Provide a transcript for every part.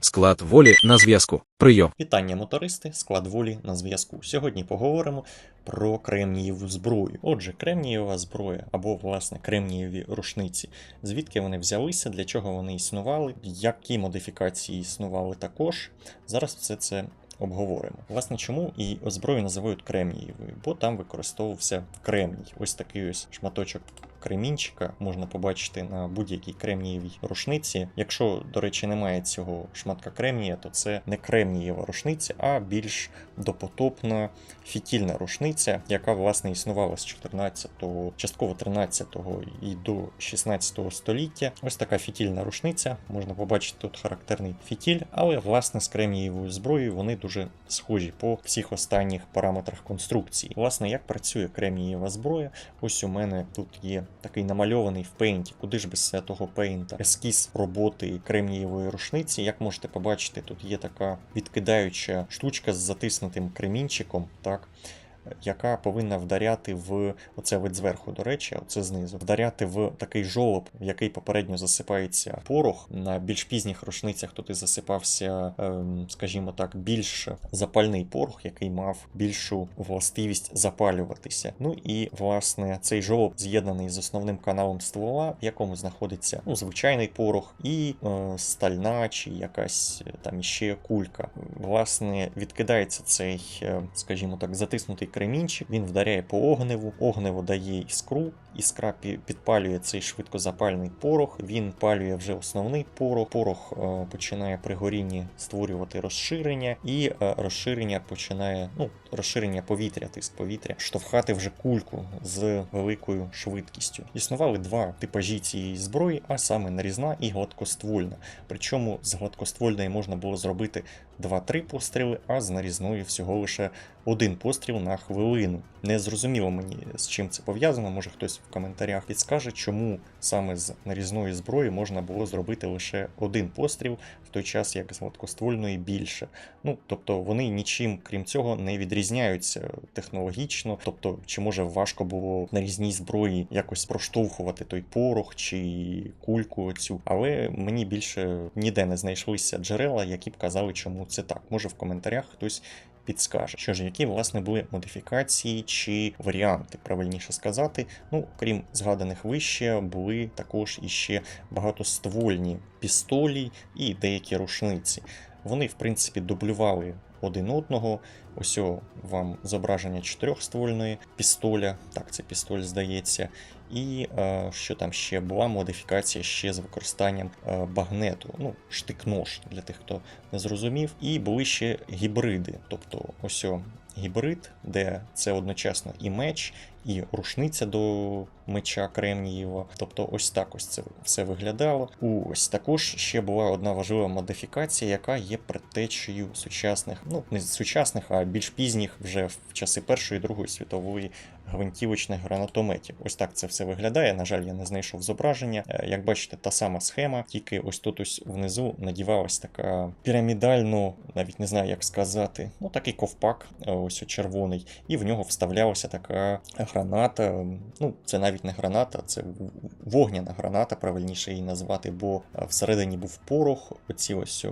Склад волі на зв'язку. Прийом. Вітання, мотористи, склад волі на зв'язку. Сьогодні поговоримо про кремнієву зброю. Отже, кремнієва зброя або, власне, кремнієві рушниці. Звідки вони взялися, для чого вони існували, які модифікації існували також. Зараз все це обговоримо. Власне, чому і зброю називають кремнієвою? Бо там використовувався кремній. Ось такий ось шматочок кремінчика можна побачити на будь-якій кремнієвій рушниці. Якщо, до речі, немає цього шматка кремнія, то це не кремнієва рушниця, а більш допотопна фітільна рушниця, яка власне існувала з 14-го, частково 13-го і до 16-го століття. Ось така фітільна рушниця. Можна побачити тут характерний фітіль, але власне з кремнієвою зброєю вони дуже схожі по всіх останніх параметрах конструкції. Власне, як працює кремнієва зброя? Ось у мене тут є такий намальований в пейнті, куди ж без святого пейнта, ескіз роботи кремнієвої рушниці. Як можете побачити, тут є така відкидаюча штучка з затиснутим кремінчиком, так. Яка повинна вдаряти в оце вид зверху, до речі, оце знизу, вдаряти в такий жолоб, в який попередньо засипається порох. На більш пізніх рушницях тут і засипався, ем, скажімо так, більш запальний порох, який мав більшу властивість запалюватися. Ну і власне цей жолоб з'єднаний з основним каналом ствола, в якому знаходиться ну, звичайний порох, і е, стальна чи якась е, там іще кулька. Власне, відкидається цей, е, скажімо так, затиснутий кремінчик, він вдаряє по огневу, огнево дає іскру, іскра підпалює цей швидкозапальний порох, він палює вже основний порох. Порох е, починає при горінні створювати розширення, і е, розширення починає, ну, розширення повітря, тиск повітря, штовхати вже кульку з великою швидкістю. Існували два типажі цієї зброї, а саме нарізна і гладкоствольна. Причому з гладкоствольної можна було зробити 2-3 постріли, а з нарізною всього лише один постріл на хвилину. Не зрозуміло мені, з чим це пов'язано. Може хтось в коментарях підскаже, чому саме з нарізної зброї можна було зробити лише один постріл, в той час як з гладкоствольної більше. Ну тобто вони нічим крім цього не відрізняються технологічно. Тобто, чи може важко було в нарізній зброї якось проштовхувати той порох чи кульку оцю, але мені більше ніде не знайшлися джерела, які б казали, чому це так. Може в коментарях хтось підскаже. Що ж, які власне були модифікації чи варіанти, правильніше сказати. Ну, крім згаданих вище, були також іще багатоствольні пістолі і деякі рушниці. Вони, в принципі, дублювали один одного. Ось вам зображення чотирьохствольної пістоля. Так, це пістоль здається. І е, що там ще була модифікація ще з використанням е, багнету, ну, штик-нож для тих, хто не зрозумів. І були ще гібриди. Тобто, ось гібрид, де це одночасно і меч, і рушниця до меча Кремнієва. Тобто, ось так ось це все виглядало. Ось також ще була одна важлива модифікація, яка є предтечею сучасних, ну не сучасних, а більш пізніх вже в часи Першої і Другої світової гвинтівочних гранатометів. Ось так це все виглядає. На жаль, я не знайшов зображення. Е, Як бачите, та сама схема, тільки ось тут ось внизу надівалась така пірамідально, навіть не знаю, як сказати, ну такий ковпак, е, ось червоний, і в нього вставлялася така граната. Ну, це навіть не граната, це вогняна граната, правильніше її назвати, бо е, всередині був порох, оці ось.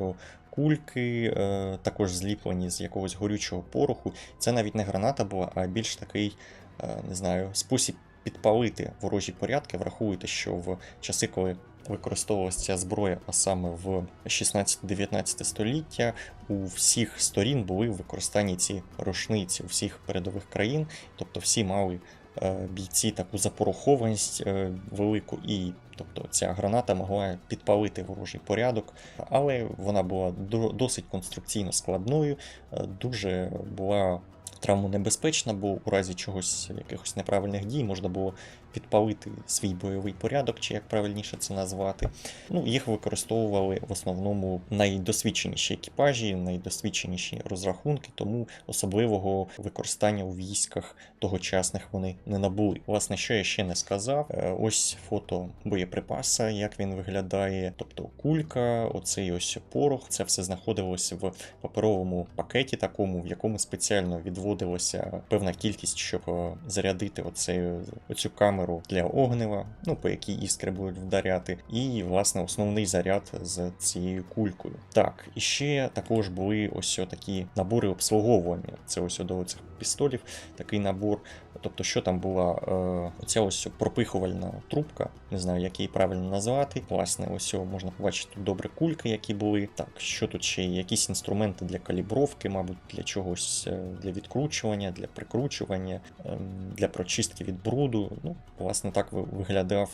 Кульки е, також зліплені з якогось горючого пороху. Це навіть не граната була, а більш такий, е, не знаю, спосіб підпалити ворожі порядки. Врахуйте, що в часи, коли використовувалася ця зброя, а саме в 16-19 століття, у всіх сторін були в використанні ці рушниці у всіх передових країн, тобто всі мали е, бійці таку запорохованість е, велику, і тобто ця граната могла підпалити ворожий порядок, але вона була до- досить конструкційно складною, е, дуже була травмонебезпечна, бо у разі чогось якихось неправильних дій можна було підпалити свій бойовий порядок, чи як правильніше це назвати. Ну, їх використовували в основному найдосвідченіші екіпажі, найдосвідченіші розрахунки, тому особливого використання у військах тогочасних вони не набули. Власне, що я ще не сказав, е, ось фото боєприпаса, як він виглядає, тобто кулька, оцей ось порох, це все знаходилось в паперовому пакеті, такому, в якому спеціально відводилася певна кількість, щоб е, зарядити оцею, оцю камеру для огнева, ну по якій іскри будуть вдаряти, і власне основний заряд з цією кулькою. Так, і ще також були ось такі набори обслуговування. Це ось до цих пістолів, такий набор. Тобто, що там була е, оця ось пропихувальна трубка, не знаю, як її правильно назвати. Власне, ось можна побачити тут добре кульки, які були. Так, що тут ще є? Якісь інструменти для калібровки, мабуть, для чогось е, для відкручування, для прикручування, ем, для прочистки від бруду. Ну, власне, так виглядав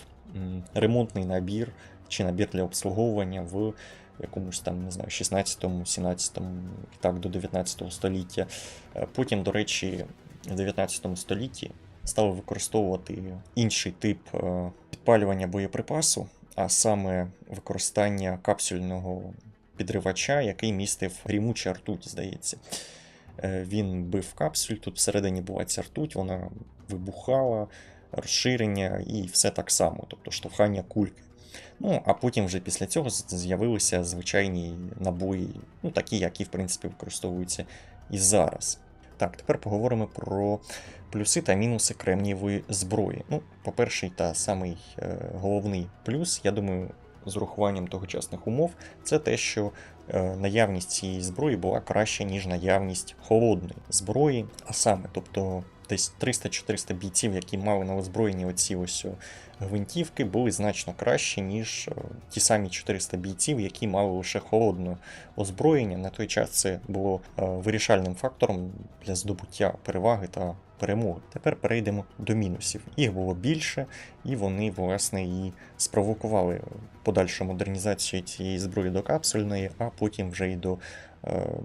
ремонтний набір чи набір для обслуговування в якомусь там, не знаю, 16-му, 17-му і так до 19 століття. Е, Потім, до речі, в 19 столітті стали використовувати інший тип е, підпалювання боєприпасу, а саме використання капсульного підривача, який містив грімуча ртуть, здається. Е, Він бив капсуль, тут всередині була ця ртуть, вона вибухала, розширення і все так само, тобто штовхання кульки. Ну, а потім вже після цього з'явилися звичайні набої, ну такі, які в принципі використовуються і зараз. Так, тепер поговоримо про плюси та мінуси кремнієвої зброї. Ну, по-перше, та самий е, головний плюс, я думаю, з урахуванням тогочасних умов, це те, що е, наявність цієї зброї була краща, ніж наявність холодної зброї, а саме, тобто десь 300-400 бійців, які мали на озброєнні оці ось гвинтівки, були значно кращі, ніж е, ті самі 400 бійців, які мали лише холодне озброєння. На той час це було е, вирішальним фактором для здобуття переваги та перемоги. Тепер перейдемо до мінусів. Їх було більше, і вони, власне, і спровокували подальшу модернізацію цієї зброї до капсульної, а потім вже й до е,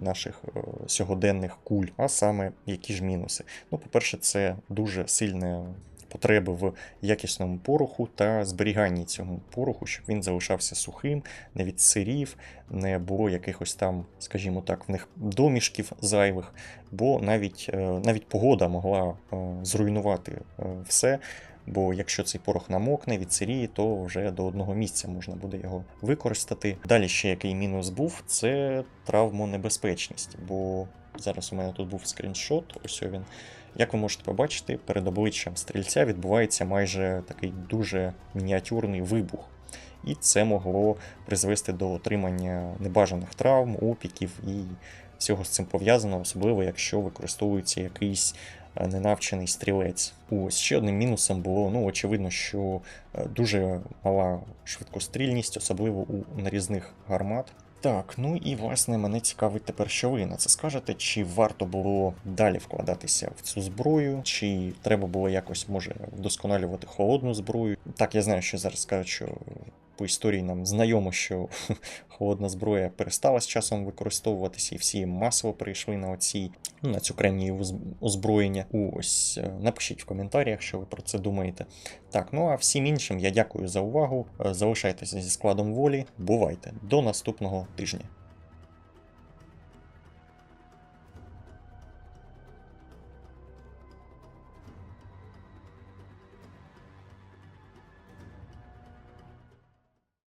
наших е, сьогоденних куль. А саме які ж мінуси? Ну, по-перше, це дуже сильне потреби в якісному пороху та зберіганні цього пороху, щоб він залишався сухим, не відсирів, не було якихось там, скажімо так, в них домішків зайвих, бо навіть, е, навіть погода могла е, зруйнувати е, все. Бо якщо цей порох намокне, відсиріє, то вже до одного місця можна буде його використати. Далі ще який мінус був, це травмонебезпечність. Бо зараз у мене тут був скріншот, ось він. Як ви можете побачити, перед обличчям стрільця відбувається майже такий дуже мініатюрний вибух. І це могло призвести до отримання небажаних травм, опіків і всього з цим пов'язано, особливо якщо використовується якийсь ненавчений стрілець. Ось ще одним мінусом було, ну, очевидно, що е, дуже мала швидкострільність, особливо у нарізних гармат. Так, ну і власне мене цікавить тепер, що ви на це скажете, чи варто було далі вкладатися в цю зброю, чи треба було якось може вдосконалювати холодну зброю. Так, я знаю, що зараз скажуть, що по історії нам знайомо, що холодна зброя перестала з часом використовуватися, і всі масово перейшли на оці ну, на цю крайні озброєння. Ось е, напишіть в коментарях, що ви про це думаєте. Так, ну а всім іншим я дякую за увагу. Е, Залишайтеся зі складом волі. Бувайте до наступного тижня.